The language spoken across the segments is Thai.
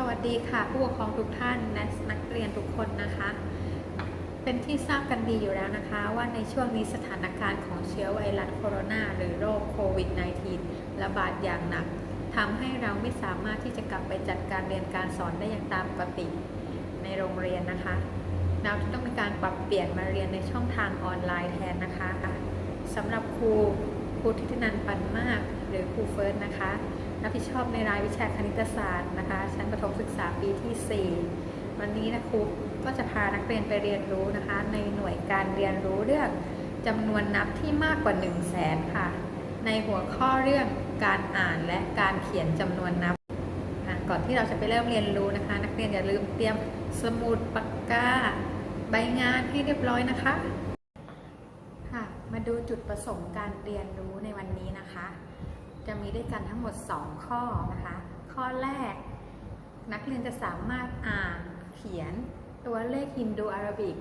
สวัสดีค่ะ ผู้ปกครองทุกท่านและนักเรียนทุกคนนะคะ เป็นที่ทราบกันดีอยู่แล้วนะคะ ว่าในช่วงนี้สถานการณ์ของเชื้อไวรัสโคโรนาหรือโรคโควิด -19 ระบาดอย่างหนักทำให้เราไม่สามารถที่จะกลับไปจัดการเรียนการสอนได้อย่างตามปกติในโรงเรียนนะคะเราจะต้องมีการปรับเปลี่ยนมาเรียนในช่องทางออนไลน์แทนนะคะสำหรับครูครูทิตินันปันมาก หรือครูเฟิร์สนะคะ รับผิดชอบในรายวิชาคณิตศาสตร์นะคะ ชั้นประถมศึกษาปีที่ 4 วันนี้นะครูก็จะพานักเรียนไปเรียนรู้นะคะ ในหน่วยการเรียนรู้เรื่องจำนวนนับที่มากกว่า 1 0 0 0 0แสนค่ะ ในหัวข้อเรื่องการอ่านและการเขียนจำนวนนับก่อนที่เราจะไปเริ่มเรียนรู้นะคะ นักเรียนอย่าลืมเตรียมสมุดปากกาใบงานให้เรียบร้อยนะคะค่ะ มาดูจุดประสงค์การเรียนรู้ในวันนี้นะคะ จะมีด้วยกันทั้งหมด 2 ข้อนะคะ ข้อแรก นักเรียนจะสามารถอ่านเขียนตัวเลขฮินดูอาราบิก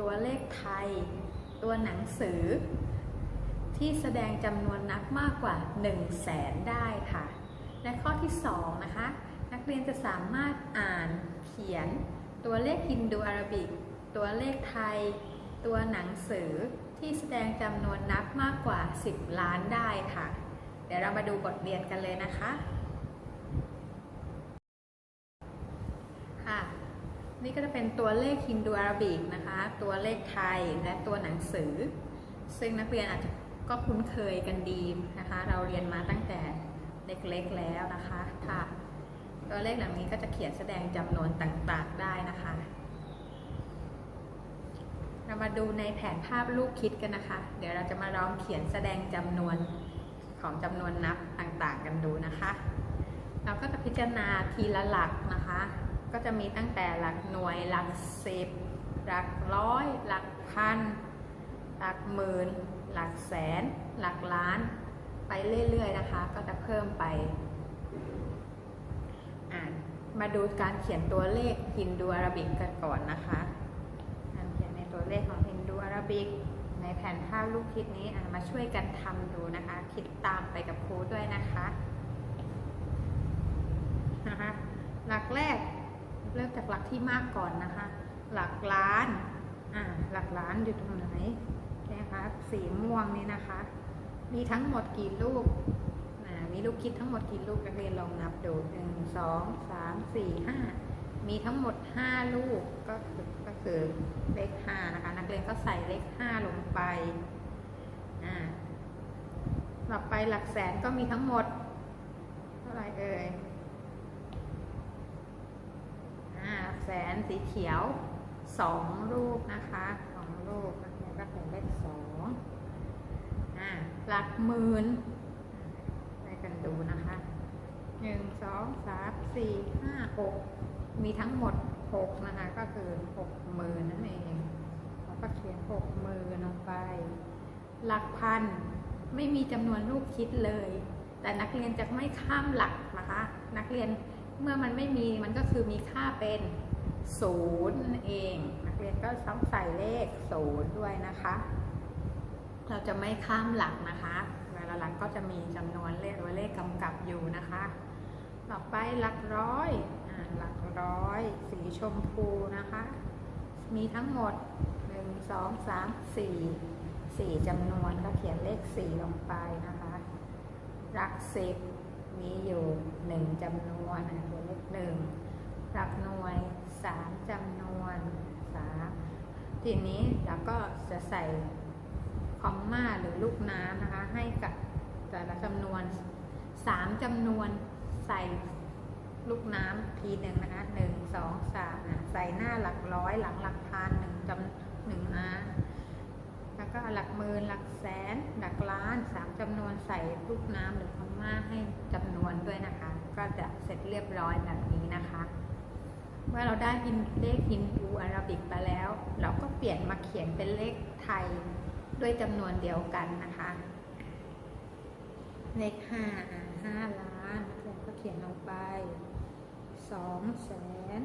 ตัวเลขไทย ตัวหนังสือ ที่แสดงจำนวนนับมากกว่า 1 0 0 0 0แสนได้ค่ะ และข้อที่ 2 นะคะ นักเรียนจะสามารถอ่านเขียนตัวเลขฮินดูอาราบิก ตัวเลขไทย ตัวหนังสือที่แสดงจำนวนนับมากกว่า 10 ล้านได้ค่ะ ดี๋ยวเรามาดูบทเรียนกันเลยนะคะค่ะนี่ก็จะเป็นตัวเลขฮินดูอาราบิกนะคะ ตัวเลขไทยและตัวหนังสือ ซึ่งนักเรียนอาจจะก็คุ้นเคยกันดีนะคะ เราเรียนมาตั้งแต่เล็กๆแล้วนะคะค่ะ ตัวเลขเหล่านี้ก็จะเขียนแสดงจำนวนต่างๆได้นะคะ เรามาดูในแผนภาพลูกคิดกันนะคะ เดี๋ยวเราจะมาลองเขียนแสดงจำนวน ของจำนวนนับต่างๆกันดูนะคะ เราก็จะพิจารณาทีละหลักนะคะ ก็จะมีตั้งแต่หลักหน่วยหลักสิบหลักร้อย หลักพัน หลักหมื่น หลักแสน หลักล้าน ไปเรื่อยๆนะคะ ก็จะเพิ่มไปอ่านมาดูการเขียนตัวเลขฮินดูอาราบิกกันก่อนนะคะการเขียนในตัวเลขของฮินดูอาราบิก ในแผนภาพลูกคิดนี้มาช่วยกันทำดูนะคะ คิดตามไปกับครูด้วยนะคะนะคะ หลักแรกเริ่มจากหลักที่มากก่อนนะคะ หลักล้านอ่าหลักล้านอยู่ตรงไหนนะคะสีม่วงนี่นะคะ มีทั้งหมดกี่ลูกอ่ามีลูกคิดทั้งหมดกี่ลูกนักเรียนลองนับดูหนึ่งสองสามสี่ห้า มีทั้งหมดห้าลูกก็คือก็คือเลขห้านะคะ นักเรียนก็ใส่เลขห้าลงไปอ่าต่อไปหลักแสนก็มีทั้งหมด เท่าไหร่เอ่ยอ่าแสนสีเขียวสองลูกนะคะสองลูกนักเรียนก็ใส่เลขสองอ่าหลักหมื่นได้กันดูนะคะหนึ่งสองสามสี่ห้าหก มีทั้งหมดหกนะคะก็คือหกหมื่นนั่นเองเราก็เขียนหกหมื่นลงไป หลักพันไม่มีจำนวนลูกคิดเลย แต่นักเรียนจะไม่ข้ามหลักนะคะ นักเรียนเมื่อมันไม่มีมันก็คือมีค่าเป็นศูนย์เอง นักเรียนก็ต้องใส่เลขศูนย์ด้วยนะคะ เราจะไม่ข้ามหลักนะคะเวลาหลักก็จะมีจำนวนเลขหรือว่าเลขกำกับอยู่นะคะ ต่อไปหลักร้อย หลักร้อย สีชมพูนะคะ มีทั้งหมด 1 2 3 4 4จำนวนก็เขียนเลข 4 ลงไปนะคะ หลักสิบมีอยู่ 1จำนวนนะเขียนเลขหนึ่งหลักหน่วย 3จำนวน 3 ทีนี้เราก็จะใส่คอมมาหรือลูกน้ำนะคะ ให้กับแต่ละจำนวน 3จำนวนใส่ ลูกน้ำทีหนึ่งนะคะหนึ่งสองสามอะใส่หน้าหลักร้อยหลังหลักพันหนึ่งจำหนึ่งอาแล้วก็หลักหมื่นหลักแสนหลักล้านสามจำนวนใส่ลูกน้ำหรือคอมมาให้จำนวนด้วยนะคะ ก็จะเสร็จเรียบร้อยแบบนี้นะคะ เมื่อเราได้ฮินเลขฮินดูอาราบิกไปแล้ว เราก็เปลี่ยนมาเขียนเป็นเลขไทยด้วยจำนวนเดียวกันนะคะ เลขห้าห้าล้านแล้วก็เขียนลงไป สองแสน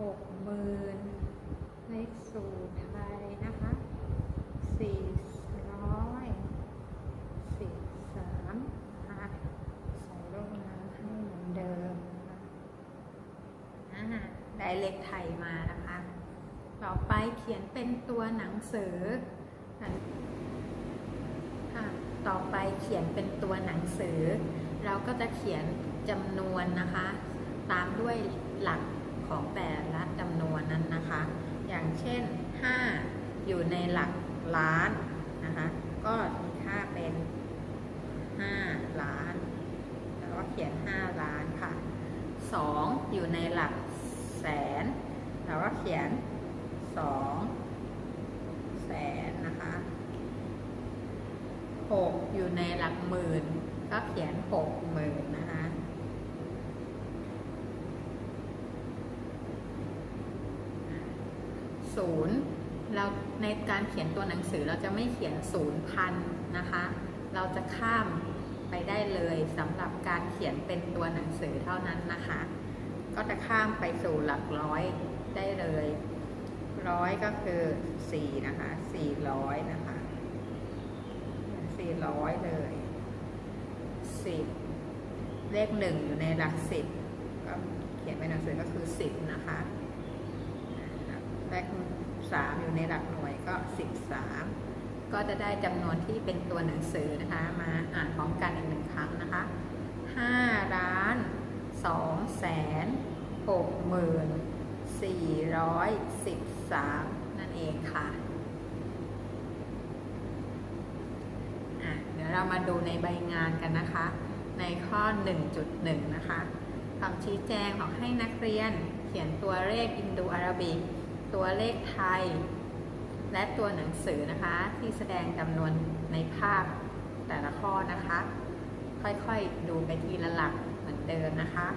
หกหมื่นเลขสูตรไทยนะคะสี่ร้อยสิบสามนะคะใส่ลงน้ำให้เหมือนเดิมนะคะได้เลขไทยมานะคะ ต่อไปเขียนเป็นตัวหนังสือค่ะต่อไปเขียนเป็นตัวหนังสือ เราก็จะเขียน จำนวนนะคะ ตามด้วยหลักของแต่ละจำนวนนั้นนะคะ อย่างเช่น 5 อยู่ในหลักล้านนะคะ ก็มีค่าเป็น 5 ล้าน แล้วก็เขียน 5 ล้านค่ะ 2 อยู่ในหลักแสนเราก็เขียน 2 แสนนะคะ 6 อยู่ในหลักหมื่น ก็เขียน 6 หมื่นนะคะ ศูนย์เราในการเขียนตัวหนังสือเราจะไม่เขียนศูนย์พันนะคะ เราจะข้ามไปได้เลยสำหรับการเขียนเป็นตัวหนังสือเท่านั้นนะคะ ก็จะข้ามไปสู่หลักร้อยได้เลยร้อยก็คือสี่นะคะสี่ร้อยนะคะสี่ร้อยเลยสิบเลขหนึ่งอยู่ในหลักสิบก็เขียนเป็นหนังสือก็คือสิบนะคะ เลข สามอยู่ในหลักหน่วยก็สิบสามก็จะได้จำนวนที่เป็นตัวหนังสือนะคะ มาอ่านพร้อมกันอีกหนึ่งครั้งนะคะห้าล้านสองแสนหกหมื่นสี่ร้อยสิบสามนั่นเองค่ะะเดี๋ยวเรามาดูในใบงานกันนะคะ ในข้อ 1.1 นะคะคำชี้แจงของให้นักเรียนเขียนตัวเลขอินโดอาราบิก ตัวเลขไทย และตัวหนังสือนะคะ ที่แสดงจำนวนในภาพแต่ละข้อนะคะ ค่อยๆดูไปทีละหลักเหมือนเดิมนะคะ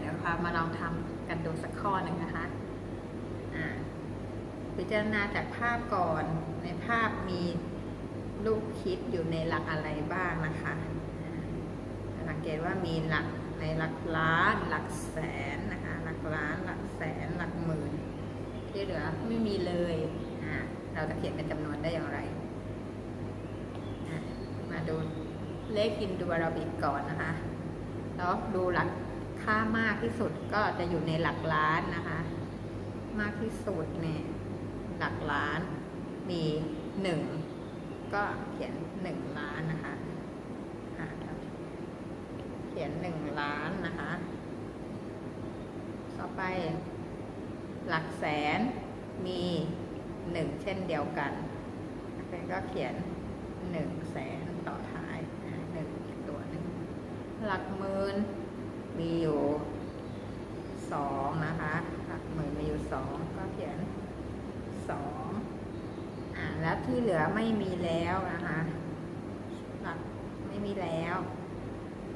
เดี๋ยวเรามาลองทำกันดูสักข้อหนึ่งนะคะพิจารณาจากภาพก่อนในภาพมีลูกคิดอยู่ในหลักอะไรบ้างนะคะสังเกตว่ามีหลักในหลักล้านหลักแสนนะคะหลักล้านหลักแสน หลักหมื่น ที่เหลือไม่มีเลยอ่าเราจะเขียนเป็นจำนวนได้อย่างไร มาดูเลขอินโดอาราบิกก่อนนะคะ แล้วดูหลักค่ามากที่สุดก็จะอยู่ในหลักล้านนะคะ มากที่สุดเนี่ยหลักล้านมีหนึ่งก็เขียนหนึ่งล้านนะคะ เขียนหนึ่งล้านนะคะ ต่อไป หลักแสนมีหนึ่งเช่นเดียวกันกเรียนก็เขียนหนึ่งแสนต่อท้ายหนึ่งอีกตัวหนึ่งหลักหมื่นมีอยู่สองนะคะ หลักหมื่นมีอยู่สองก็เขียนสองอ่าแล้วที่เหลือไม่มีแล้วนะคะหลักไม่มีแล้ว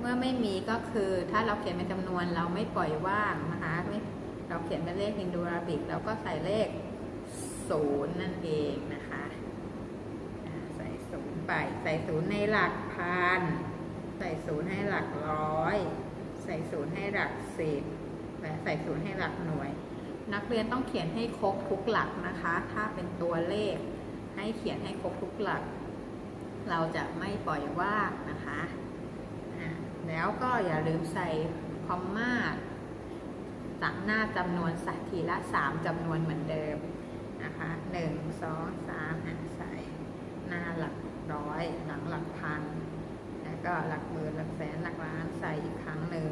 เมื่อไม่มีก็คือถ้าเราเขียนเป็นจำนวนเราไม่ปล่อยว่างนะคะไม่ เราเขียนเป็นเลขฮินดูอาราบิกเราก็ใส่เลขศูนย์นั่นเองนะคะใส่ศูนย์ไปใส่ศูนย์ในหลักพันใส่ศูนย์ให้หลักร้อย ใส่ศูนย์ให้หลักสิบและใส่ศูนย์ให้หลักหน่วย นักเรียนต้องเขียนให้ครบทุกหลักนะคะ ถ้าเป็นตัวเลข ให้เขียนให้ครบทุกหลัก เราจะไม่ปล่อยว่างนะคะ แล้วก็อย่าลืมใส่คอมมา ตักหน้าจำนวนสักทีละสามจำนวนเหมือนเดิมนะคะหนึ่งสองสามใส่หน้าหลักร้อย หลังหลักพัน แล้วก็หลักหมื่นหลักแสนหลักล้านใส่อีกครั้งหนึ่ง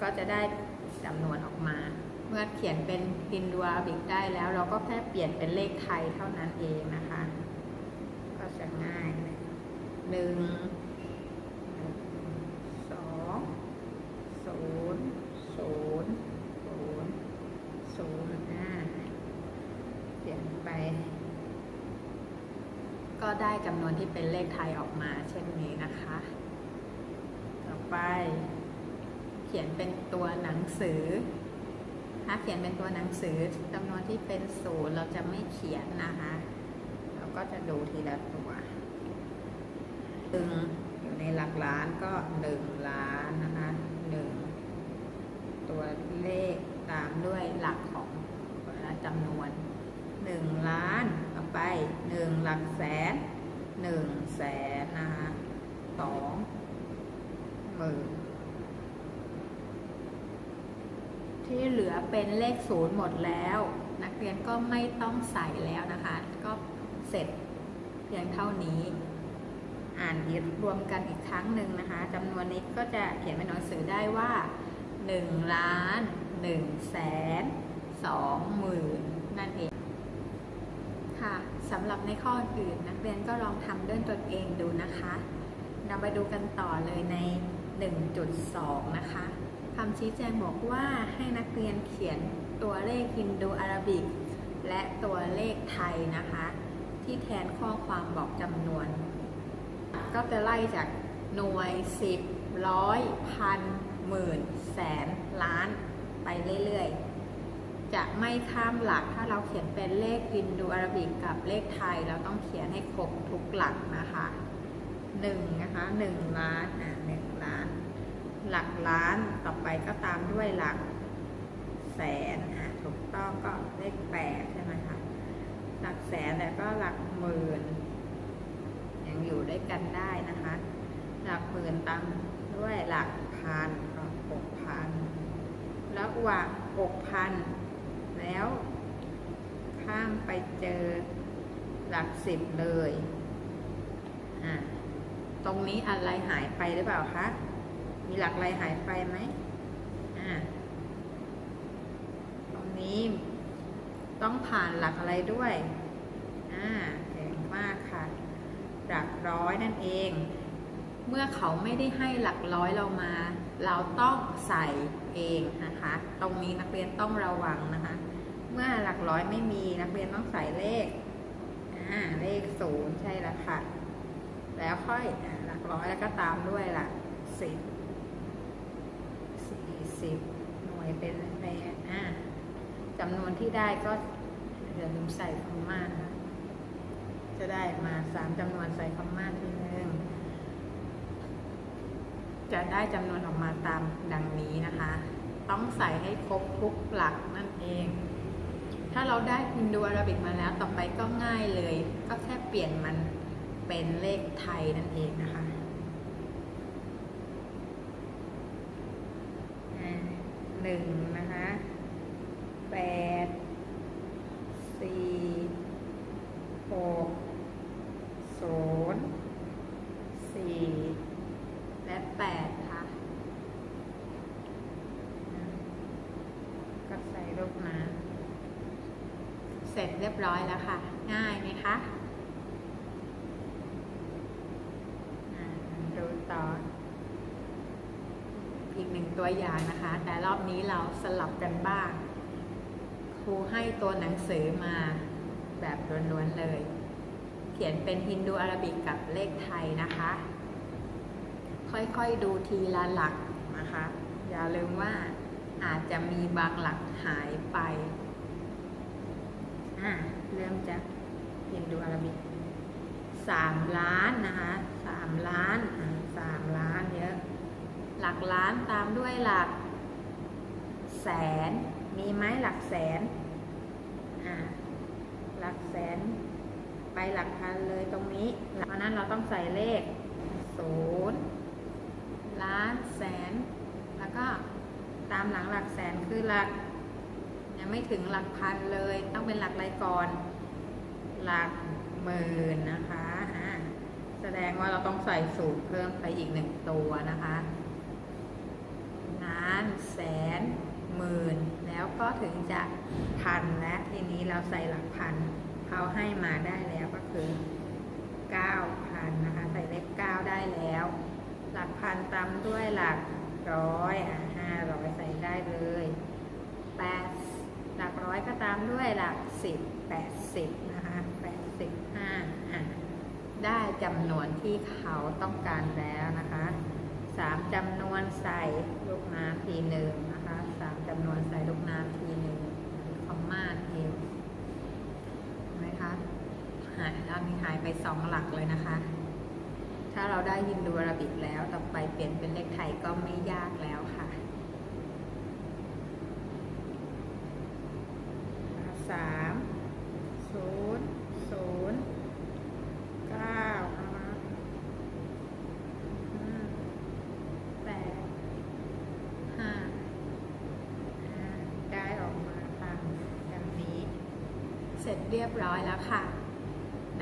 ก็จะได้จำนวนออกมา เมื่อเขียนเป็นฮินดูอาราบิกได้แล้ว เราก็แค่เปลี่ยนเป็นเลขไทยเท่านั้นเองนะคะ ก็จะง่ายเลยหนึ่งสองศูนย์ศูนย์ศูนย์ศูนย์ห้าเขียนไป ก็ได้จำนวนที่เป็นเลขไทยออกมา เช่นนี้นะคะ ต่อไปเขียนเป็นตัวหนังสือ ถ้าเขียนเป็นตัวหนังสือจำนวนที่เป็นศูนย์เราจะไม่เขียนนะคะ เราก็จะดูทีละตัวหนึ่งอยู่ในหลักล้านก็หนึ่งล้านนะคะหนึ่งตัวเลขตามด้วยหลักของจำนวนห นึ่งล้านต่อไปหนึ่งหลักแสนหนึ่งแสนนะคะสองหมื่นที่เหลือเป็นเลขศูนย์หมดแล้ว นักเรียนก็ไม่ต้องใส่แล้วนะคะ ก็เสร็จเพียงเท่านี้ อ่านยึดรวมกันอีกครั้งหนึ่งนะคะจำนวนนี้ก็จะเขียนเป็นหนังสือได้ว่า1ล้าน1แสน2หมื่นนั่นเอง สำหรับในข้ออื่นนักเรียนก็ลองทำด้วยตนเองดูนะคะเราไปดูกันต่อเลยใน 1.2 นะคะคำชี้แจงบอกว่าให้นักเรียนเขียนตัวเลขฮินดูอาราบิก และตัวเลขไทยนะคะ ที่แทนข้อความบอกจำนวน ก็จะไล่จากหน่วย 10 ร้อย พัน หมื่น แสน ล้าน ไปเรื่อยๆ จะไม่ข้ามหลัก ถ้าเราเขียนเป็นเลขอินโดอาราบิกกับเลขไทย เราต้องเขียนให้ครบทุกหลักนะคะหนึ่งนะคะหนึ่งล้านอะหนึ่งล้าน หลักล้านต่อไปก็ตามด้วยหลักแสนอะถูกต้องก็เลขแปดใช่ไหมคะหลักแสนแต่ก็หลักหมื่นยังอยู่ด้วยกันได้นะคะ หลักหมื่นตามด้วยหลักพันก็หกพันแล้วว่าหกพัน แล้ว ข้ามไปเจอหลักสิบเลยอ่าตรงนี้อะไรหายไปหรือเปล่าคะ มีหลักอะไรหายไปไหมอ่าตรงนี้ต้องผ่านหลักอะไรด้วย อ่าเก่งมากค่ะ หลักร้อยนั่นเอง เมื่อเขาไม่ได้ให้หลักร้อยเรามา เราต้องใส่เองนะคะ ตรงนี้นักเรียนต้องระวังนะคะ เมื่อหลักร้อยไม่มีนักเรียนต้องใส่เลขอ่าเลขศูนย์ใช่ล้วค่ะ แล้วค่อยหลักร้อยแล้วก็ตามด้วยหลักสิบสี่สิบหน่วยเป็นแปดอ่าจำนวนที่ได้ก็อย่าลืมใส่คำมมานะจะได้มาสามจำนวนใส่คำมาทีหนึ่งจะได้จำนวนออกมาตามดังนี้นะคะ ต้องใส่ให้ครบทุกหลักนั่นเอง ถ้าเราได้คุณดูอาราบิกมาแล้วต่อไปก็ง่ายเลย ก็แค่เปลี่ยนมันเป็นเลขไทยนั่นเองนะคะหนึ่งนะคะแปดสี่หกศูนย์สี่และแปดค่ะอ่าก็ใส่ลูกน้ำเสร็จเรี ยบร้อยแล้วค่ะ ง่ายไหมคะอ่าดูต่ออีกหนึ่งตัวอย่างนะคะ แต่รอบนี้เราสลับกันบ้าง ครูให้ตัวหนังสือมาแบบล้วนๆเลย เขียนเป็นฮินดูอาราบิกกับเลขไทยนะคะ ค่อยๆดูทีละหลักนะคะ อย่าลืมว่าอาจจะมีบางหลักหายไป อะเริ่มจากฮินดูอาราบิกสามล้านนะคะสามล้านสามล้านเยอะ หลักล้านตามด้วยหลักแสน มีไหมหลักแสนอ่าหลักแสน ไปหลักพันเลยตรงนี้เพราะนั้นเราต้องใส่เลขศูนย์ล้านแสน แล้วก็ตามหลังหลักแสนคือหลัก ไม่ถึงหลักพันเลย ต้องเป็นหลักอะไรก่อน หลักหมื่นนะคะอ่าแสดงว่าเราต้องใส่ศูนย์เพิ่มไปอีกหนึ่งตัวนะคะล้านแสนหมื่น แล้วก็ถึงจะพันและทีนี้เราใส่หลักพันเขาให้มาได้แล้วก็คือเก้าพันนะคะ ใส่เลขเก้าได้แล้ว หลักพันตามด้วยหลักร้อยอะห้าร้อยใส่ได้เลยแปด หลักร้อยก็ตามด้วยหลักสิบแปดสิบนะคะแปดสิบห้าอะได้จำนวนที่เขาต้องการแล้วนะคะสามจำนวนใส่ลูกน้ำทีหนึ่งนะคะสามจำนวนใส่ลูกน้ำทีหนึ่งคอมมาเองเห็นไหมคะหายแล้วมีหายไปสองหลักเลยนะคะ ถ้าเราได้ยินดูอาราบิกแล้วต่อไปเปลี่ยนเป็นเลขไทยก็ไม่ยากแล้ว สามศูนย์ศูนย์เก้านะคะแปดห้าได้ออกมาตามดังนี้ เสร็จเรียบร้อยแล้วค่ะ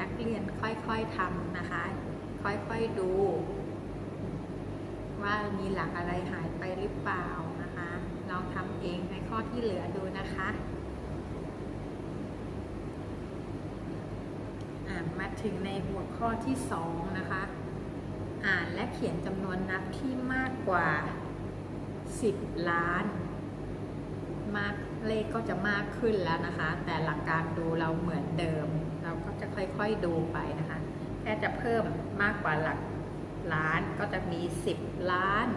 นักเรียนค่อยๆทำนะคะ ค่อยๆดู ว่ามีหลักอะไรหายไปหรือเปล่านะคะ ลองทำเองในข้อที่เหลือดูนะคะ มาถึงในหัวข้อที่สองนะคะ อ่านและเขียนจำนวนนับที่มากกว่า 10 ล้านมากเลขก็จะมากขึ้นแล้วนะคะ แต่หลักการดูเราเหมือนเดิม เราก็จะค่อยๆดูไปนะคะ แค่จะเพิ่มมากกว่าหลักล้านก็จะมี 10 ล้าน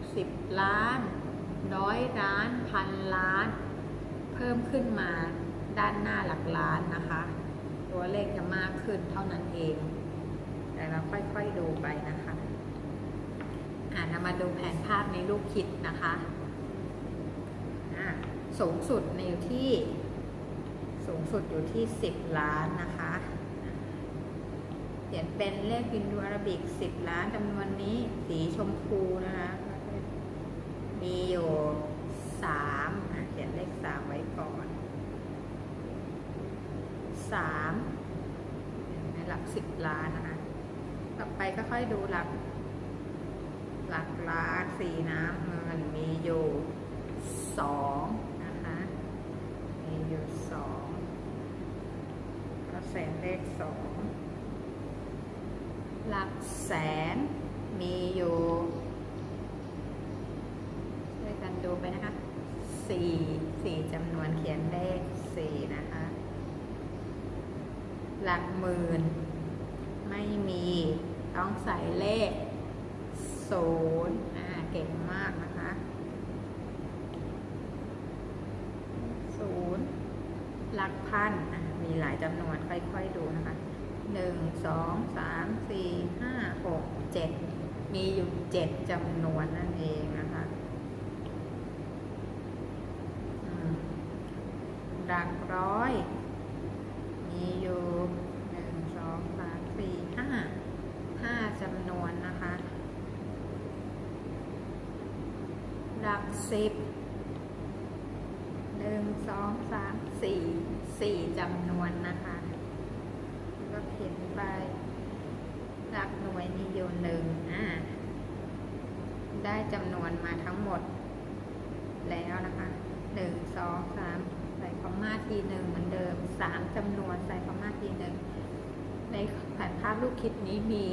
10 ล้านร้อยล้านพันล้าน เพิ่มขึ้นมาด้านหน้าหลักล้านนะคะ ตัวเลขจะมากขึ้นเท่านั้นเอง แต่เราค่อยๆดูไปนะคะอ่านมาดูแผนภาพในรูปคิดนะคะสูงสุดในอยู่ที่สูงสุดอยู่ที่ 10 ล้านนะคะเขียนเป็นเลขบินดูอาราบิก 10 ล้านจำนวนนี้สีชมพูนะคะ มีอยู่3เขียนเลข 3 ไว้ก่อน 3ในหลัก10ล้านนะคะ ต่อไปก็ค่อยดูหลัก หลักล้านสีน้ำเงินมีอยู่สองนะคะ มีอยู่สองก็แสนเลขสองหลักแสนมีอยู่ช่วยกันดูไปนะคะสี่สี่จำนวนเขียนเลขสี่นะคะ หลักหมื่น ไม่มีต้องใส่เลขศูนย์อ่าเก่งมากนะคะศูนย์หลักพันอะมีหลายจำนวนค่อยๆดูนะคะหนึ่งสองสามสี่ห้าหกเจ็ดมีอยู่เจ็ดจำนวนนั่นเองนะคะหลักร้อย มีอยู่หนึ่งสองสามสี่ห้าห้าจำนวนนะคะ หลัก สิบหนึ่งสองสามสี่สี่จำนวนนะคะ ก็เขียนไปหลักหน่วยมีอยู่หนึ่งอ่าได้จำนวนมาทั้งหมดแล้วนะคะหนึ่งสองสามใส่คอมมาทีหนึ่งเหมือนเดิมสามจำนวนใส่คอมมาทีหนึ่งในแผนภาพลูกคิดนี้มี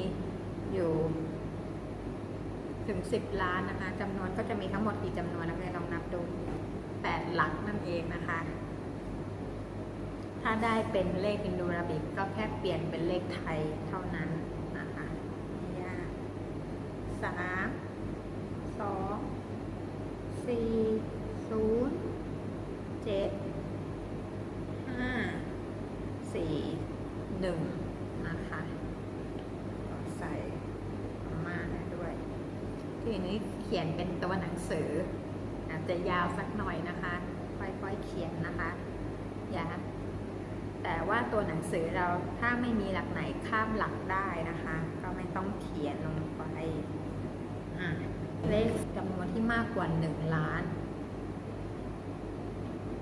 อยู่ ถึงสิบล้านนะคะจำนวนก็จะมีทั้งหมดกี่จำนวนนักเรียนลองนับดูแปดหลักนั่นเองนะคะ ถ้าได้เป็นเลขอินโดราบิกก็แค่เปลี่ยนเป็นเลขไทยเท่านั้นนะคะไม่ยากสามสองสี่ศูนย์เจ็ดห้าสี่หนึ่งนะคะก็ใส่คอมมาให้ด้วย ทีนี้เขียนเป็นตัวหนังสือ อา จะยาวสักหน่อยนะคะ ค่อยๆเขียนนะคะ อย่า แต่ว่าตัวหนังสือเราถ้าไม่มีหลักไหนข้ามหลักได้นะคะ ก็ไม่ต้องเขียนลงไปเลขจำนวนที่มากกว่าหนึ่งล้าน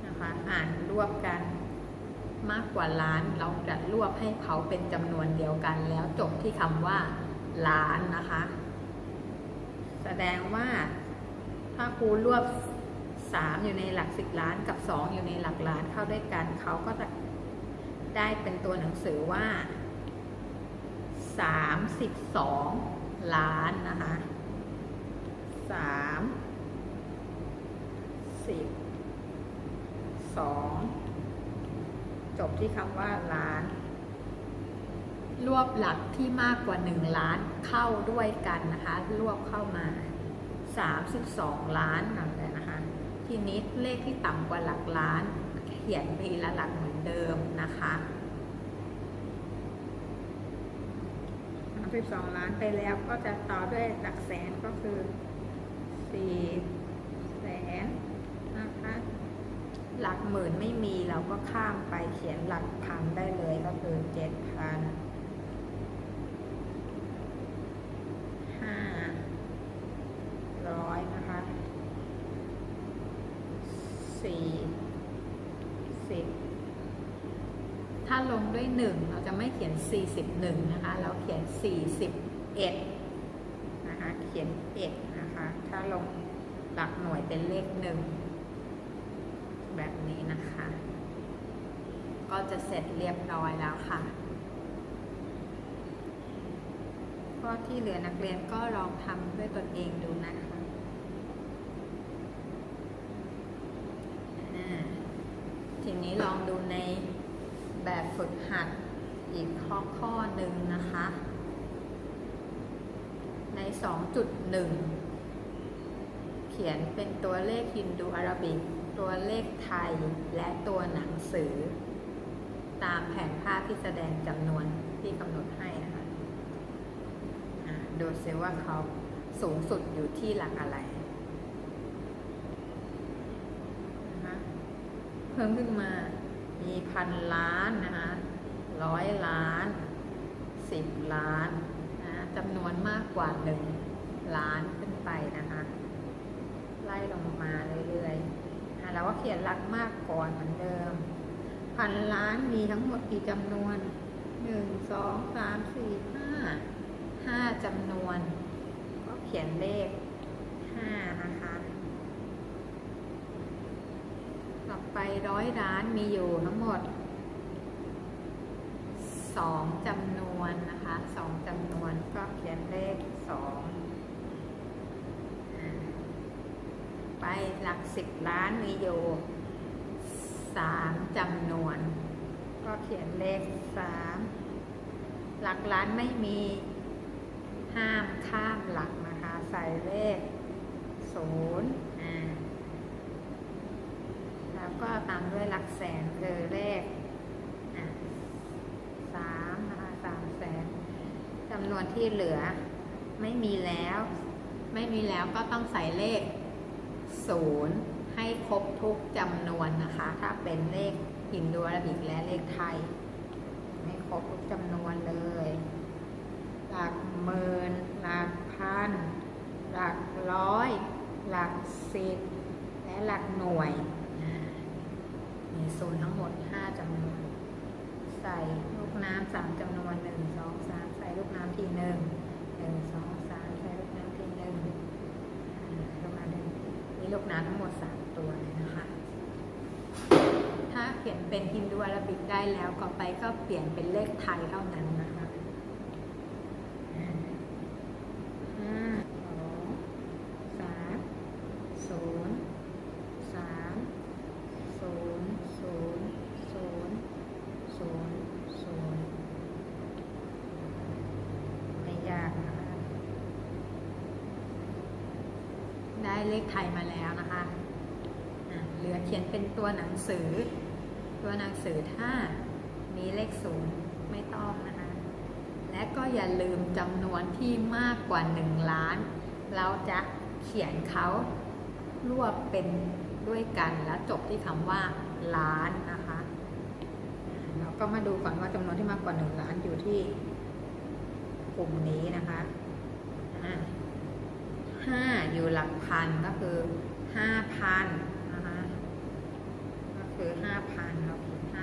นะคะ อ่านรวบกันมากกว่าล้านเราจะรวบให้เขาเป็นจำนวนเดียวกัน แล้วจบที่คำว่า ล้านนะคะ แสดงว่าถ้าครูรวบ สามอยู่ในหลักสิบล้านกับสองอยู่ในหลักล้านเข้าด้วยกันเขาก็จะได้เป็นตัวหนังสือว่าสามสิบสองล้านนะคะสามสิบสองจบที่คำว่าล้าน รวบหลักที่มากกว่า 1 ล้านเข้าด้วยกันนะคะ รวบเข้ามา 32 ล้านนั่น แหละนะคะทีนี้เลขที่ต่ำกว่าหลักล้าน เขียนปีละหลักเหมือนเดิมนะคะ32ล้านไปแล้วก็จะต่อด้วยหลักแสนก็คือ4แสนนะคะหลักหมื่นไม่มีเราก็ข้ามไปเขียนหลักพันได้เลยก็คือ7,000ห้าร้อยนะคะสี่สิบ ลงด้วย 1 เราจะไม่เขียน 41 นะคะ เราเขียน 41 นะคะ เขียน 1 นะคะ ถ้าลงหลักหน่วยเป็นเลข 1 แบบนี้นะคะ ก็จะเสร็จเรียบร้อยแล้วค่ะ ข้อที่เหลือนักเรียนก็ลองทำด้วยตนเองดูนะคะทีนี้ลองดูใน แบบฝึกหัดอีกข้อข้อหนึ่งนะคะ ใน 2.1 เขียนเป็นตัวเลขฮินดูอาราบิก ตัวเลขไทยและตัวหนังสือ ตามแผนภาพที่แสดงจำนวนที่กำหนดให้นะคะดูซิว่าเขาสูงสุดอยู่ที่หลักอะไรนะคะเพิ่มขึ้นมา มีพันล้านนะคะร้อยล้านสิบล้านนะจำนวนมากกว่าหนึ่งล้านขึ้นไปนะคะ ไล่ลงมาเรื่อยๆอะเราก็เขียนหลักมากก่อนเหมือนเดิม พันล้านมีทั้งหมดกี่จำนวนหนึ่งสองสามสี่ห้าห้าจำนวน ก็เขียนเลขห้านะคะ ต่อ ไปร้อยล้านมีอยู่ทั้งหมดสองจำนวนนะคะสองจำนวนก็เขียนเลขสองไปหลักสิบล้านมีอยู่สามจำนวน ก็เขียนเลขสามหลักล้านไม่มีห้ามข้ามหลักนะคะ ใส่เลขศูนย์ ก็ตามด้วยหลักแสนคือเลขสามนะคะสามแสนจำนวนที่เหลือไม่มีแล้ว ไม่มีแล้วก็ต้องใส่เลขศูนย์ให้ครบทุกจำนวนนะคะ ถ้าเป็นเลขฮินโดอาราบิกและเลขไทยให้ครบทุกจำนวนเลย หลักหมื่นหลักพัน หลักร้อย หลักสิบและหลักหน่วยอ่ามีศูนย์ทั้งหมด 5จำนวน ใส่ลูก น้ำสามจำนวนหนึ่งสองสามใส่ลูกน้ำทีหนึ่งหนึ่งสองสามใส่ลูกน้ำทีหนึ่งอ่าลูกน้ำหนึ่งมีลูกน้ำทั้งหมดสามตัวเลยนะคะ ถ้าเขียนเป็นฮินดูอาราบิกได้แล้วก็ไปก็เปลี่ยนเป็นเลขไทยเท่านั้นนะคะอ่าห้าสองสามศูนย์สามศูนย์ศูนย์ศูนย์ศูนย์ศูนย์ไม่ยากนะคะ ได้ เลขไทยมาแล้วนะคะเหลือเขียนเป็นตัวหนังสือ ตัวหนังสือถ้ามีเลขศูนย์ไม่ต้องนะคะ และก็อย่าลืมจำนวนที่มากกว่า 1 ล้าน เราจะเขียนเขารวบเป็นด้วยกันแล้วจบที่คำว่าล้านนะคะเราก็มาดูก่อนว่าจำนวนที่มากกว่า 1 ล้านอยู่ที่กลุ่มนี้นะคะ 5 อยู่หลักพันก็คือ 5,000นะคะก็คือ 5,000คราคิด5,000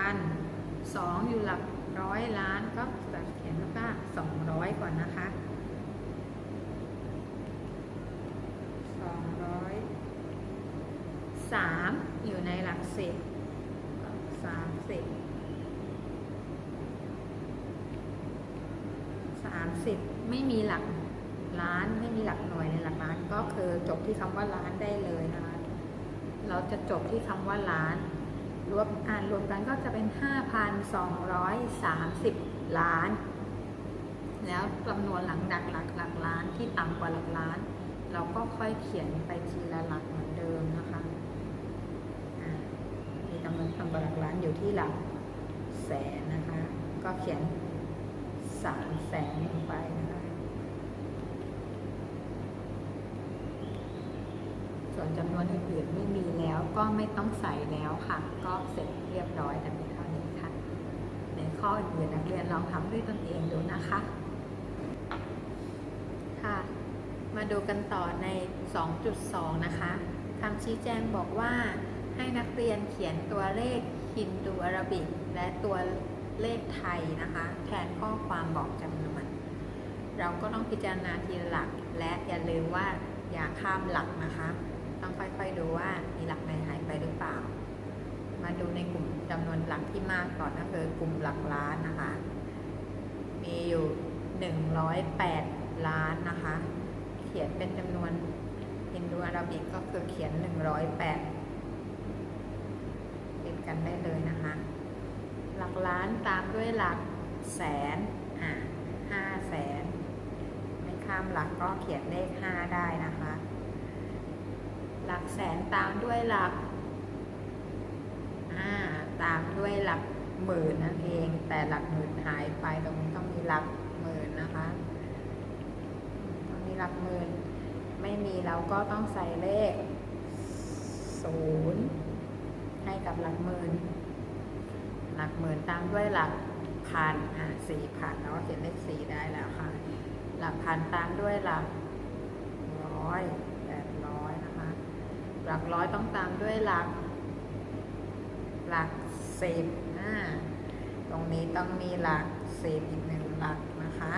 5,000งอยู่หลักร้อยล้านก็ สิบไม่มีหลักล้านไม่มีหลักหน่วยในหลักล้านก็คือจบที่คำว่าล้านได้เลยนะคะ เราจะจบที่คำว่าล้าน รวมอ่านรวมกันก็จะเป็น 5,230 ล้าน แล้วจำนวนหลังดักหลักหลักล้านที่ต่ำกว่าหลักล้าน เราก็ค่อยเขียนไปทีละหลักเหมือนเดิมนะคะมีจำนวนต่ำกว่าหลักล้านอยู่ที่หลักแสนนะคะ ก็เขียน สามแสนลงไปนะคะส่วนจำนวนอื่นๆไม่มีแล้วก็ไม่ต้องใส่แล้วค่ะ ก็เสร็จเรียบร้อยแต่เพียงเท่านี้ค่ะ ในข้ออื่นๆนักเรียนลองทำด้วยตนเองดูนะคะ ค่ะมามาดูกันต่อใน 2.2 นะคะคำชี้แจงบอกว่าให้นักเรียนเขียนตัวเลขฮินดูอาราบิก และตัว เลขไทยนะคะ แทนข้อความบอกจำนวน เราก็ต้องพิจารณาทีละหลัก และอย่าลืมว่าอย่าข้ามหลักนะคะ ต้องค่อยๆดูว่ามีหลักไหนหายไปหรือเปล่า มาดูในกลุ่มจำนวนหลักที่มากก่อนก็คือกลุ่มหลักล้านนะคะ มีอยู่ 108 ล้านนะคะ เขียนเป็นจำนวนฮินดูอาราบิกก็คือเขียน 108ติดกันได้เลยนะคะ หลักล้านตามด้วยหลักแสนอ่าห้าแสน ไม่ข้ามหลักก็เขียนเลขห้าได้นะคะ หลักแสนตามด้วยหลักอ่าตามด้วยหลักหมื่นนั่นเอง แต่หลักหมื่นหายไปตรงนี้ต้องมีหลักหมื่นนะคะต้องมีหลักหมื่นไม่มีเราก็ต้องใส่เลขศูนย์ให้กับหลักหมื่น หลักหมื่นตามด้วยหลักพันอะสี่พันเราก็เขียนเลขสี่ได้แล้วค่ะ หลักพันตามด้วยหลักร้อยแปดร้อยนะคะ หลักร้อยต้องตามด้วยหลัก หลักสิบอ่าตรงนี้ต้องมีหลักสิบอีกหนึ่งหลักนะคะ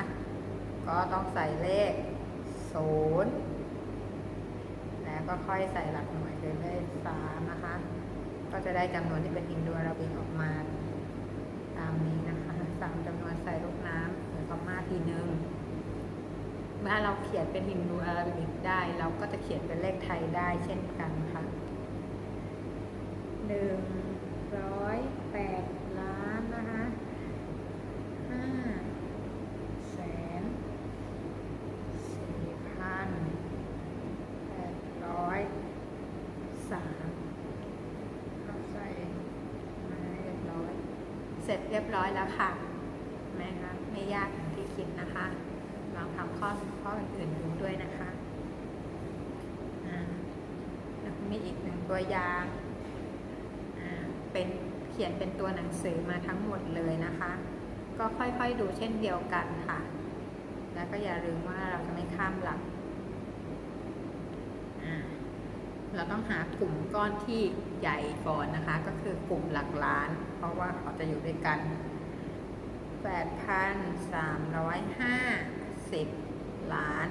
ก็ต้องใส่เลขศูนย์แล้วก็ค่อยใส่หลักหน่วยคือเลขสามนะคะ ก็จะได้จำนวนที่เป็นอินโดอาราบิกออกมาามนี้นะคะสามจำนวนใส่ลูกน้ำหรือคอมมาทีหนึ่งเมื่อเราเขียนเป็นฮินดูอาราบิกได้ เราก็จะเขียนเป็นเลขไทยได้เช่นกันค่ะหนึ่งร้อยแปดล้านนะคะห้าแสนสี่พันแปดร้อยสามเอาใส่มาให้เรียบร้อย เส ร็จเรียบร้อยแล้วค่ะไหมคะไม่ยากอย่างที่คิดนะคะลองทำข้อข้ออื่นๆดูด้วยนะคะอ่าแล้วมีอีกหนึ่งตัวอย่างอ่าเป็นเขียนเป็นตัวหนังสือมาทั้งหมดเลยนะคะ ก็ค่อยๆดูเช่นเดียวกันค่ะ แล้วก็อย่าลืมว่าเราจะไม่ข้ามหลักอ่าเราต้องหากลุ่มก้อนที่ ใหญ่ก่อนนะคะ ก็คือกลุ่มหลักล้าน เพราะว่าเขาจะอยู่ด้วยกัน 8,350 ล้าน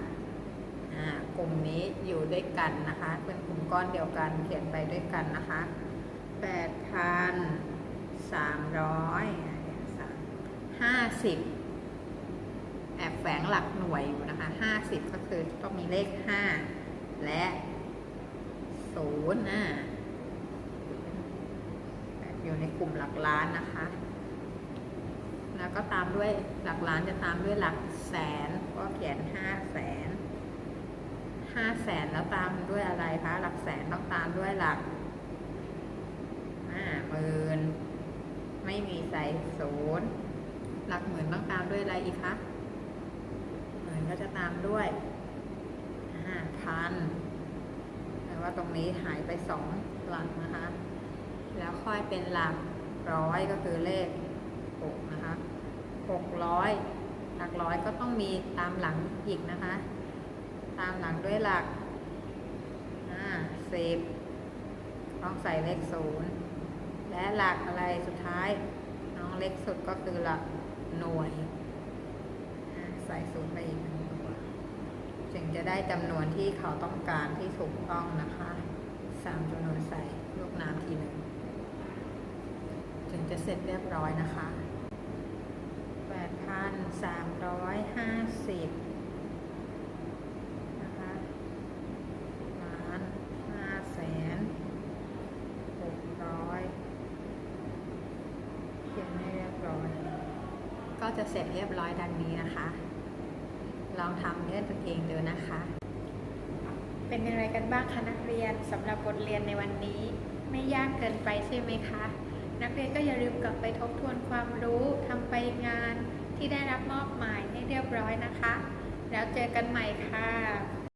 อ่ากลุ่มนี้อยู่ด้วยกันนะคะ เป็นกลุ่มก้อนเดียวกันเขียนไปด้วยกันนะคะ 8,350แอบแฝงหลักหน่วยอยู่นะคะ 50 ก็คือต้องมีเลข 5 และ0นะ อยู่ในกลุ่มหลักล้านนะคะ แล้วก็ตามด้วยหลักล้านจะตามด้วยหลักแสน ก็เขียนห้าแสนห้าแสนแล้วตามด้วยอะไรคะหลักแสนต้องตามด้วยหลักห้าหมื่นไม่มีใส่ศูนย์หลักหมื่นต้องตามด้วยอะไรอีกคะหมื่นก็จะตามด้วยห้าพันแต่ว่าตรงนี้หายไปสองหลักนะคะ แล้วค่อยเป็นหลักร้อยก็คือเลขหกนะคะหกร้อยหลักร้อยก็ต้องมีตามหลังอีกนะคะ ตามหลังด้วยหลักสิบต้องใส่เลขศูนย์และหลักอะไรสุดท้าย น้องเล็กสุดก็คือหลักหน่วย ใส่ศูนย์ไปอีกหนึ่งตัวจึงจะได้จำนวนที่เขาต้องการที่ถูกต้องนะคะสามจำนวนใส่ลูกน้ำทีหนึ่ง จะเสร็จเรียบร้อยนะคะ 8,350 นะคะล้านห้าแสนหกร้อยเขียนให้เรียบร้อย ก็จะเสร็จเรียบร้อยดังนี้นะคะ ลองทำด้วยตนเองดูนะคะ เป็นอย่างไรกันบ้างคะนักเรียนสำหรับบทเรียนในวันนี้ ไม่ยากเกินไปใช่ไหมคะ นักเรียนก็อย่าลืมกลับไปทบทวนความรู้ทำไปงานที่ได้รับมอบหมายให้เรียบร้อยนะคะ แล้วเจอกันใหม่ค่ะ